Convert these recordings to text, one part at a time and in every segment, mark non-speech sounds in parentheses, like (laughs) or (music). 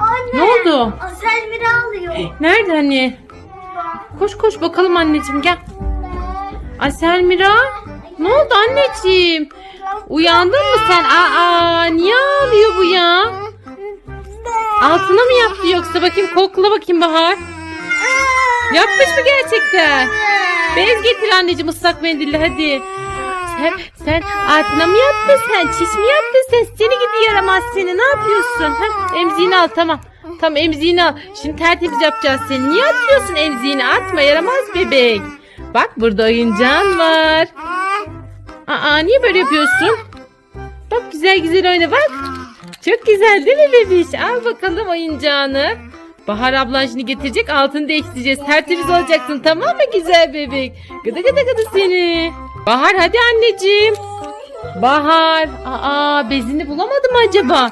Anne anne. Ne oldu? Asel biri alıyor. Nerede anne? Koş koş bakalım anneciğim gel. Aselmira. Ne oldu anneciğim? Uyandın mı sen? Aa niye ağlıyor bu ya? Altına mı yaptı yoksa? Bakayım kokla bakayım Bahar. Yapmış mı gerçekten? Bez getir anneciğim ıslak mendille hadi. Sen, sen altına mı yaptın sen? Çiş mi yaptın sen? Seni gidi seni. Ne yapıyorsun? Ha? Emziğini al tamam. Tamam emziğini al. Şimdi tertemiz yapacağız seni. Niye atıyorsun emziğini? Atma yaramaz bebek. Bak burada oyuncağın var. Aa niye böyle yapıyorsun? Bak güzel güzel oyna bak. Çok güzel değil mi bebiş? Al bakalım oyuncağını. Bahar ablan şimdi getirecek altını değiştireceğiz. Tertemiz olacaksın tamam mı güzel bebek? Gıdı gıdı gıdı seni. Bahar hadi anneciğim. Bahar. Aa bezini bulamadı mı acaba?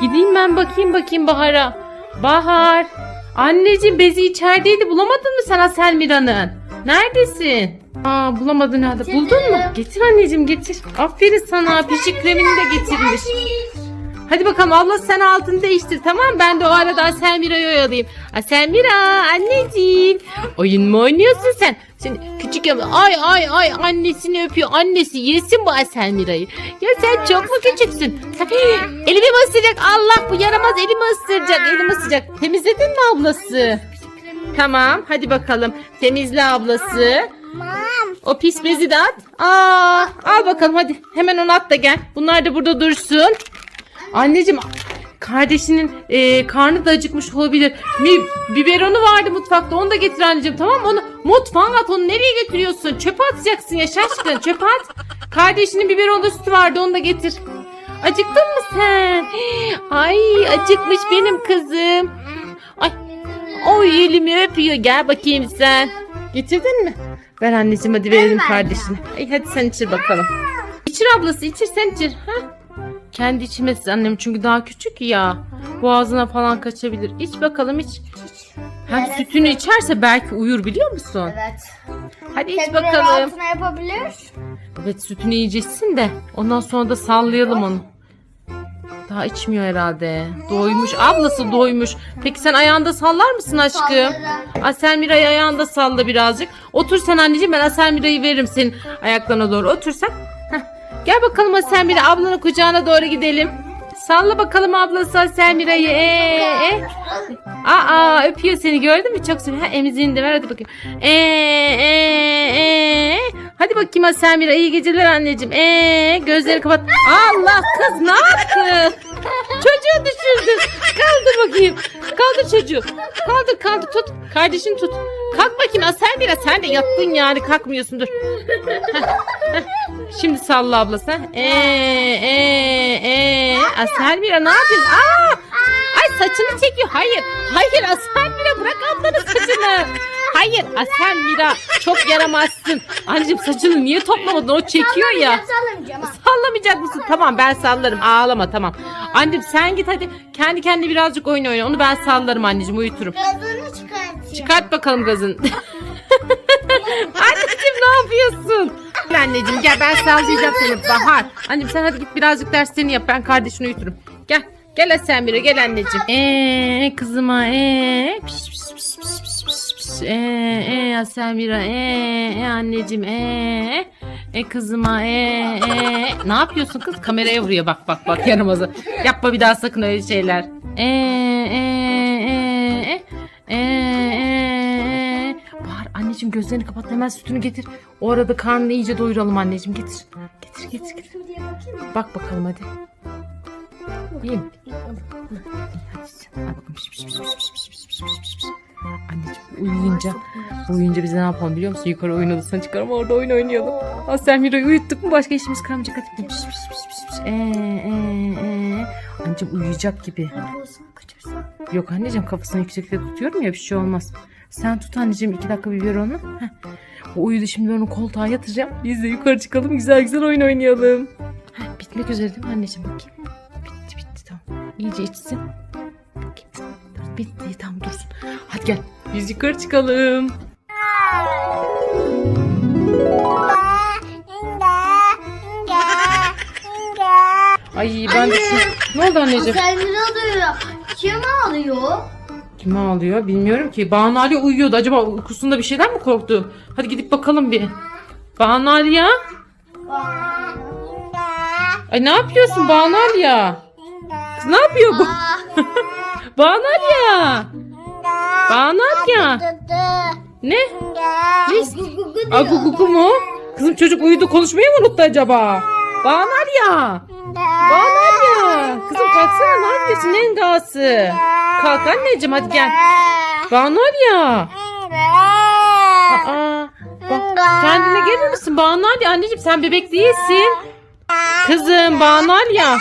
Gideyim ben bakayım bakayım Bahar'a. Bahar. Anneciğim bezi içerideydi bulamadın mı sen Aselmira'nın? Neredesin? Aa bulamadın herhalde. Buldun mu? Getir anneciğim getir. Aferin sana. Pişik kremini de getirmiş. Hadi bakalım abla sen altını değiştir tamam? Ben de o arada Aselmira'yı oyalayayım. Aselmira anneciğim. Oyun mu oynuyorsun sen? Sen küçük ya ay ay ay annesini öpüyor. Annesi yesin bu Aselmira'yı. Ya sen çok mu küçüksün? elimi mi ısıracak? Allah bu yaramaz elimi ısıracak. Elimi ısıracak. Temizledin mi ablası? Tamam hadi bakalım. Temizle ablası. O pis bezi de at. Aa, al bakalım hadi. Hemen onu at da gel. Bunlar da burada dursun. Anneciğim kardeşinin e, karnı da acıkmış olabilir. Bir biberonu vardı mutfakta. Onu da getir anneciğim tamam mı? Onu mutfağa at. Onu nereye götürüyorsun? Çöpe atacaksın ya şaşkın. Çöpe at. Kardeşinin biberonda sütü vardı. Onu da getir. Acıktın mı sen? Ay acıkmış benim kızım. Ay Oy elimi öpüyor. Gel bakayım sen. Getirdin mi? Ver anneciğim hadi verelim kardeşine. Ay hadi sen içir bakalım. İçir ablası içir sen içir. Ha? Kendi içmesin annem çünkü daha küçük ya. Boğazına falan kaçabilir. İç bakalım iç. Hem sütünü içerse belki uyur biliyor musun? Evet. Hadi iç Tekrar bakalım. altına yapabilir. Evet sütünü yiyeceksin de ondan sonra da sallayalım onu. Daha içmiyor herhalde. Doymuş. Ablası doymuş. Peki sen ayağında sallar mısın aşkım? Sallarım. Aselmira'yı ayağında salla birazcık. Otur sen anneciğim ben Aselmira'yı veririm senin ayaklarına doğru. Otur sen. Heh. Gel bakalım Aselmira ablanın kucağına doğru gidelim. Salla bakalım ablası Aselmira'yı. Ee, ee. Aa öpüyor seni gördün mü? Çok seviyor. Ha, emziğini de ver hadi bakayım. Ee, ee, ee. Hadi bakayım Aselmira iyi geceler anneciğim. Ee, gözleri kapat. Allah kız ne yaptı? Çocuğu düşürdü. Kaldır bakayım. Kaldır çocuğu. Kaldır kaldır tut. Kardeşini tut. Kalk bakayım Aselmira sen de yattın yani kalkmıyorsun dur. Heh, heh. Şimdi salla abla sen. Ee, ee, ee. Aselmira ne yapıyorsun? Aa! Ay saçını çekiyor. Hayır. Hayır Aselmira bırak ablanın saçını. Hayır Aselmira çok yaramazsın. Anneciğim saçını niye toplamadın? O çekiyor ya. Sallamayacağım ha. Sallamayacak mısın? Tamam ben sallarım. Ağlama tamam. Anneciğim sen git hadi. Kendi kendine birazcık oyun oyna. Onu ben sallarım anneciğim uyuturum. Gazını çıkartıyor. Çıkart bakalım gazın. (laughs) anneciğim ne yapıyorsun? Gel anneciğim gel ben sallayacağım seni Bahar. Anneciğim sen hadi git birazcık derslerini yap. Ben kardeşini uyuturum. Gel. Gel Asemire gel anneciğim. Eee kızıma eee. Piş piş piş. Eee eee e, anneciğim eee. E kızıma eee eee. Ne yapıyorsun kız? Kameraya vuruyor bak bak bak yaramazı. Yapma bir daha sakın öyle şeyler. Eee eee eee. Eee Eee Bahar anneciğim gözlerini kapat hemen sütünü getir. O arada karnını iyice doyuralım anneciğim getir. Getir getir getir. Bak bakalım hadi. İyi. Anneciğim uyuyunca, uyuyunca biz ne yapalım biliyor musun? Yukarı oyun odasına çıkarım orada oyun oynayalım. Aslen Miro'yu uyuttuk mu başka işimiz kalmayacak. Hadi. Eee eee eee. Anneciğim uyuyacak gibi. Kaçırsan. Yok anneciğim kafasını yüksekte tutuyorum ya bir şey olmaz. Sen tut anneciğim iki dakika bir ver onu. Heh. O uyudu şimdi ben onu koltuğa yatıracağım. Biz de yukarı çıkalım güzel güzel oyun oynayalım. Heh, bitmek üzere değil mi anneciğim bakayım. Bitti bitti tamam. İyice içsin. Bakayım. Bitti tamam dursun. Hadi gel biz yukarı çıkalım. Ay ben de Ne oldu anneciğim? Selmira duyuyor. Kim ağlıyor? Kim ağlıyor bilmiyorum ki. Banu Ali uyuyordu. Acaba uykusunda bir şeyden mi korktu? Hadi gidip bakalım bir. Banu Ali ya. Ay ne yapıyorsun Banu Ali ya? Kız ne yapıyor bu? Banu Ali ya. Banu Ali ya. Ne? Ne? Agugugu mu? Kızım çocuk uyudu konuşmayı mı unuttu acaba? Banu Ali ya. Banu Ali ya. Kızım kalksana ne yapıyorsun? Neyin gası? Kalk anneciğim hadi gel. Banu Ali ya. Aa, bak, kendine gelir misin Banu Ali? Anneciğim sen bebek değilsin. Kızım Banu Ali ya.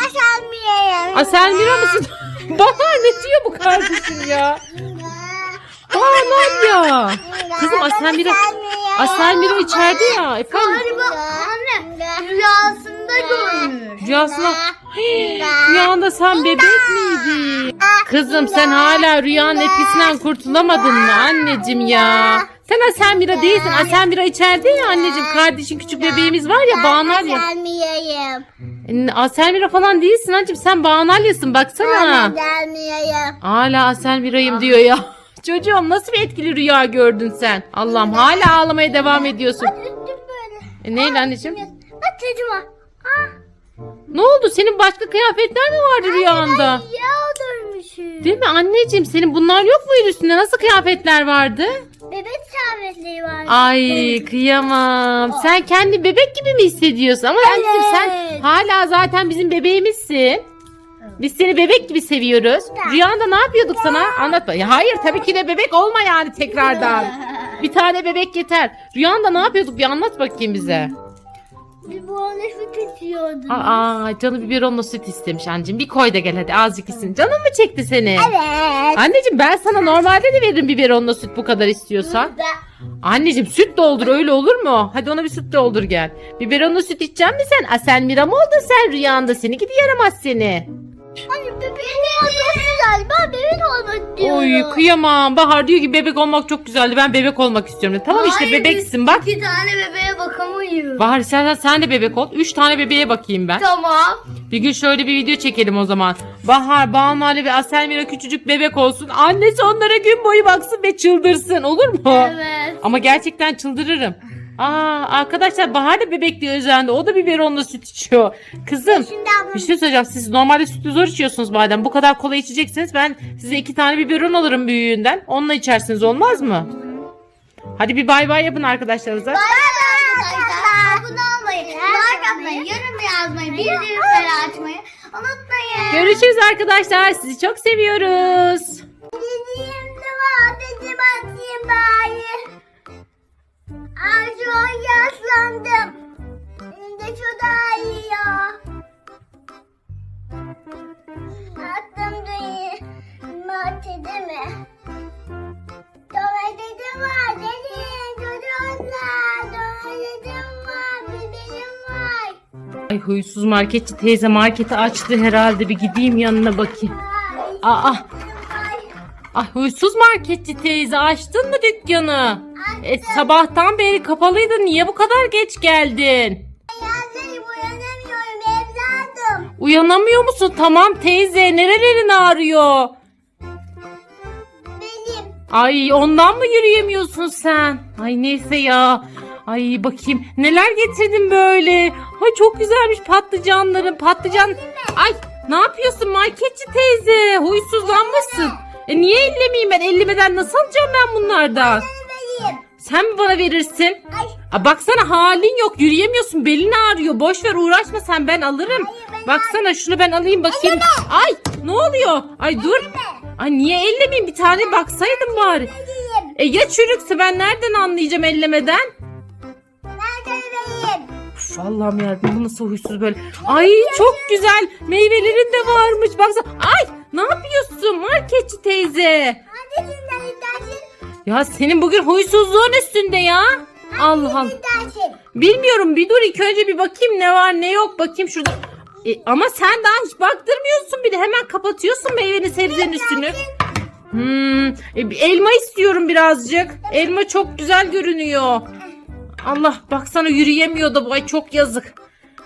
Aa, sen Mira mısın? (laughs) Bahar ne diyor bu kardeşim ya? Banu Ali ya. Kızım Asel Mira, Asel Mira içeride ya. Efendim rüyasında görmüş. rüyasına. Hii, (gasps) Rüyanda sen bebek miydin? Kızım sen hala rüyanın etkisinden kurtulamadın mı anneciğim ya? Sen Asel Mira değilsin. Asel Mira içeride ya anneciğim. Kardeşin küçük bebeğimiz var ya Banal ya. Gelmeyeyim. Falan değilsin anneciğim. Sen Banalya'sın baksana. Gelmeyeyim. Hala Asel Mira'yım diyor ya. (laughs) Çocuğum nasıl bir etkili rüya gördün sen? Allah'ım hala ağlamaya devam ediyorsun. E neyle anneciğim? Bak çocuğuma. Ah, Ne oldu? Senin başka kıyafetler mi vardı rüyanda? ya dönmüşüm. Değil mi anneciğim? Senin bunlar yok muydu üstünde? Nasıl kıyafetler vardı? Bebek kıyafetleri var. Ay kıyamam. Sen kendi bebek gibi mi hissediyorsun? Ama anneciğim sen Evet. hala zaten bizim bebeğimizsin. Biz seni bebek gibi seviyoruz. Rüyanda ne yapıyorduk sana? Anlatma. Ya hayır tabii ki de bebek olma yani tekrardan. (laughs) Bir tane bebek yeter. Rüyanda ne yapıyorduk? Bir anlat bakayım bize. Anne süt içiyordum. Aa canı biberonla süt istemiş anneciğim. Bir koy da gel hadi azıcık içsin. Canın mı çekti seni? Evet. Anneciğim ben sana normalde de veririm biberonla süt bu kadar istiyorsan. Anneciğim süt doldur öyle olur mu? Hadi ona bir süt doldur gel. Biberonla süt içecek mi sen? Asel Mira mı oldun sen rüyanda? Seni gidi yaramaz seni. Anne bebek Ben bebek olmak diyorum. Oy kıyamam. Bahar diyor ki bebek olmak çok güzeldi. Ben bebek olmak istiyorum. Tamam işte Hayır, bebeksin bak. İki tane bebeğe bakamayız. Bahar sen, sen de bebek ol. Üç tane bebeğe bakayım ben. Tamam. Bir gün şöyle bir video çekelim o zaman. Bahar, Banu Ali ve Asel Mira küçücük bebek olsun. Annesi onlara gün boyu baksın ve çıldırsın. Olur mu? Evet. Ama gerçekten çıldırırım. Aa arkadaşlar Bahar da bebek diye özendi. O da biberonla süt içiyor. Kızım Şimdi ablam. bir şey söyleyeceğim. Siz normalde sütü zor içiyorsunuz madem. Bu kadar kolay içeceksiniz. Ben size iki tane biberon alırım büyüğünden. Onunla içersiniz olmaz mı? Hadi bir bay bay yapın arkadaşlarınıza. Bay bay arkadaşlar. Abone olmayı, like atmayı, yorum yazmayı, bildirimleri açmayı unutmayın. Görüşürüz arkadaşlar. Sizi çok seviyoruz. Dediğim dua dedim atayım bari. An yaşlandım. Şimdi şu daha iyi ya. Attım düğü. Mati değil mi? Tuvaletim var dedim. Çocuğumlar. Tuvaletim var. Bebeğim var. Ay huysuz marketçi teyze marketi açtı herhalde. Bir gideyim yanına bakayım. Ay. Aa, Ay. ay huysuz marketçi teyze açtın mı dükkanı? E, sabahtan beri kapalıydı. Niye bu kadar geç geldin? Yazmayı uyanamıyorum evladım. Uyanamıyor musun? Tamam teyze. Nerelerin ağrıyor? Benim. Ay ondan mı yürüyemiyorsun sen? Ay neyse ya. Ay bakayım neler getirdin böyle. Ay çok güzelmiş patlıcanların patlıcan. Ay ne yapıyorsun marketçi teyze? Huysuzlanmışsın. E niye ellemeyeyim ben? Ellemeden nasıl alacağım ben bunlardan? Bebeğim. Sen mi bana verirsin? Ay. Aa, baksana halin yok yürüyemiyorsun belin ağrıyor. Boş ver uğraşma sen ben alırım. Baksana şunu ben alayım bakayım. Ay ne oluyor? Ay dur. Ay niye ellemeyeyim bir tane baksaydım bari. E ya çürükse ben nereden anlayacağım ellemeden? Nerede bebeğim? Uf, Allah'ım yarabbim bu nasıl huysuz böyle. Ay çok güzel meyvelerin de varmış. Baksana. Ay ne yapıyorsun marketçi teyze? Ya senin bugün huysuzluğun üstünde ya. Allah Allah. Bilmiyorum bir dur ilk önce bir bakayım ne var ne yok bakayım şurada. E, ama sen daha hiç baktırmıyorsun bir de hemen kapatıyorsun meyvenin sebzenin üstünü. Hmm, e, elma istiyorum birazcık. Elma çok güzel görünüyor. Allah baksana yürüyemiyor da bu ay çok yazık.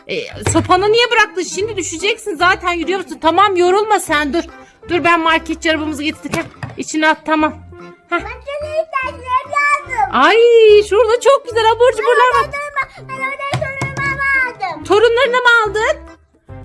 E, sopanı niye bıraktın? Şimdi düşeceksin zaten yürüyor musun? Tamam yorulma sen dur. Dur ben marketçi arabamızı getirdik. İçine at tamam. Ay şurada çok güzel abur cuburlar var. Ben oraya sorumamı aldım. Torunlarına mı aldın?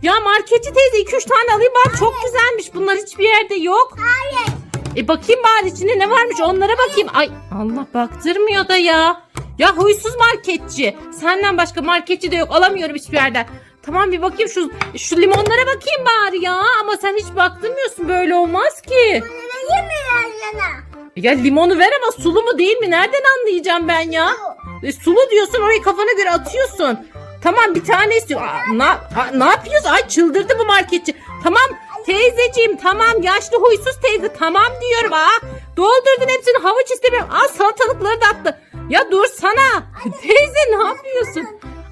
Ya marketçi teyze 2-3 tane alayım bak çok güzelmiş. Bunlar hiçbir yerde yok. Hayır. E bakayım bari içinde ne varmış onlara bakayım. Ay Allah baktırmıyor da ya. Ya huysuz marketçi. Senden başka marketçi de yok. Alamıyorum hiçbir yerden. Tamam bir bakayım şu şu limonlara bakayım bari ya. Ama sen hiç baktırmıyorsun böyle olmaz ki. Bunu vereyim mi yana? Ya limonu ver ama sulu mu değil mi? Nereden anlayacağım ben ya? E, sulu diyorsun orayı kafana göre atıyorsun. Tamam bir tane istiyor. Aa, na, ha, ne yapıyorsun? Ay çıldırdı bu marketçi. Tamam teyzeciğim tamam yaşlı huysuz teyze tamam diyorum. Aa, doldurdun hepsini havuç istemiyorum. Aa salatalıkları da attı. Ya dur sana. (laughs) Teyze ne yapıyorsun?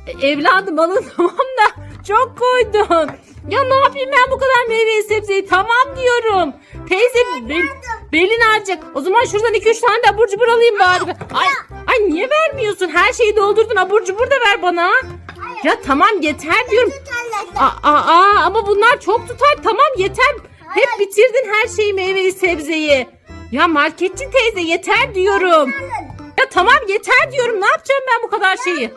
E, evladım alın (laughs) tamam da çok koydun. Ya ne yapayım ben bu kadar meyveyi sebzeyi tamam diyorum. Teyze bel, belin ağrıyacak. O zaman şuradan 2-3 tane de abur cubur alayım bari. Ay, ay niye vermiyorsun? Her şeyi doldurdun abur cubur da ver bana. Ya tamam yeter diyorum. Aa, aa, aa, ama bunlar çok tutar. Tamam yeter. Hep bitirdin her şeyi meyveyi sebzeyi. Ya marketçi teyze yeter diyorum. Ya tamam yeter diyorum. Ne yapacağım ben bu kadar şeyi?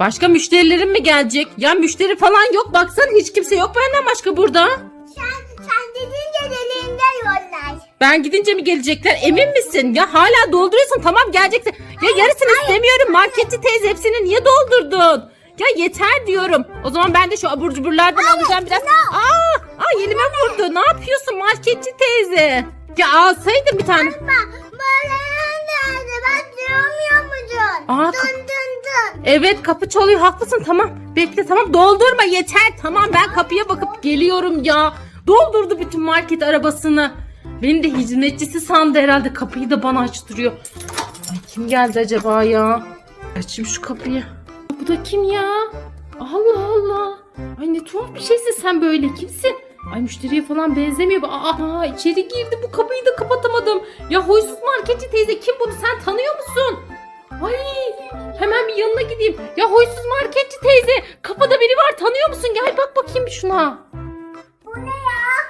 Başka müşterilerim mi gelecek? Ya müşteri falan yok. Baksana hiç kimse yok benden başka burada. Ben gidince mi gelecekler? Emin misin? Ya hala dolduruyorsun. Tamam geleceksin. Ya yarısını istemiyorum. Marketçi teyze hepsini niye doldurdun? Ya yeter diyorum. O zaman ben de şu abur cuburlardan alacağım biraz. Aa, aa elime vurdu. Ne yapıyorsun marketçi teyze? Ya alsaydın bir tane. Aa, Evet kapı çalıyor haklısın tamam. Bekle tamam doldurma yeter. Tamam ben kapıya bakıp geliyorum ya. Doldurdu bütün market arabasını. Beni de hizmetçisi sandı herhalde kapıyı da bana açtırıyor. Ay kim geldi acaba ya? Açayım şu kapıyı. Bu da kim ya? Allah Allah. Ay ne tuhaf bir şeysin sen böyle kimsin? Ay müşteriye falan benzemiyor. bu. Aa, aa içeri girdi bu kapıyı da kapatamadım. Ya huysuz marketçi teyze kim bunu sen tanıyor musun? Ay hemen bir yanına gideyim. Ya huysuz marketçi teyze kapıda biri var tanıyor musun? Gel bak bakayım şuna.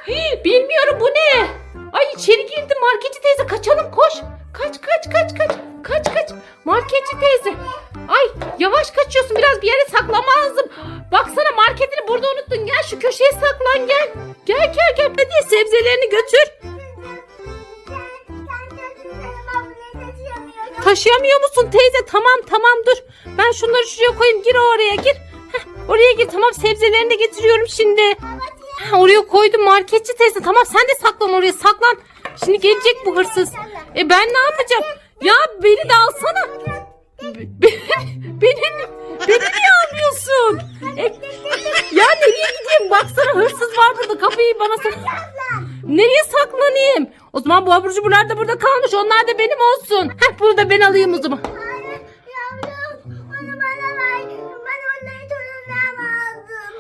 Hii, bilmiyorum bu ne? Ay içeri girdi marketçi teyze kaçalım koş. Kaç kaç kaç kaç kaç kaç marketçi teyze. Ay yavaş kaçıyorsun biraz bir yere saklanma lazım. Baksana marketini burada unuttun gel şu köşeye saklan gel. Gel gel gel hadi sebzelerini götür. Taşıyamıyor musun teyze? Tamam tamam dur. Ben şunları şuraya koyayım. Gir oraya gir. Heh, oraya gir. Tamam sebzelerini de getiriyorum şimdi. Heh, oraya koydum marketçi teyze. Tamam sen de saklan oraya saklan. Şimdi gelecek bu hırsız. E ben ne yapacağım? Ya beni de alsana. Be- be- (laughs) beni, beni Var burada. Kapıyı bana sen... Nereye saklanayım? O zaman bu abur cuburlar da burada kalmış. Onlar da benim olsun. Heh burada ben alayım o zaman.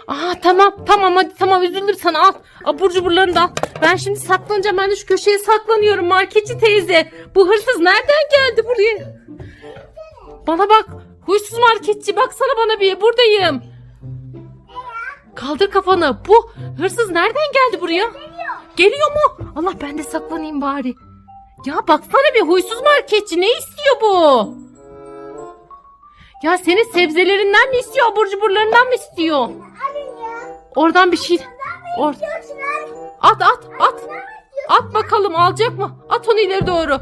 Aa tamam tamam hadi tamam üzüldüm sana al. Abur cuburlarını da al. Ben şimdi saklanacağım. Ben de şu köşeye saklanıyorum. Marketçi teyze. Bu hırsız nereden geldi buraya? Bana bak. Huysuz marketçi baksana bana bir. Buradayım. Kaldır kafanı. Bu hırsız nereden geldi buraya? Geliyor mu? Allah ben de saklanayım bari. Ya baksana bir huysuz marketçi ne istiyor bu? Ya senin sebzelerinden mi istiyor, abur cuburlarından mı istiyor? Oradan bir şey... Or at at at. At bakalım alacak mı? At onu ileri doğru.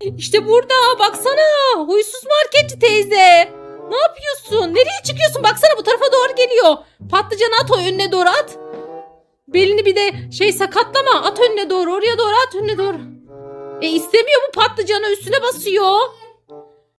İşte burada baksana. Huysuz marketçi teyze. Ne yapıyorsun? Nereye çıkıyorsun? Baksana bu tarafa doğru geliyor. Patlıcanı at o önüne doğru at. Belini bir de şey sakatlama. At önüne doğru. Oraya doğru at önüne doğru. E istemiyor bu patlıcanı üstüne basıyor.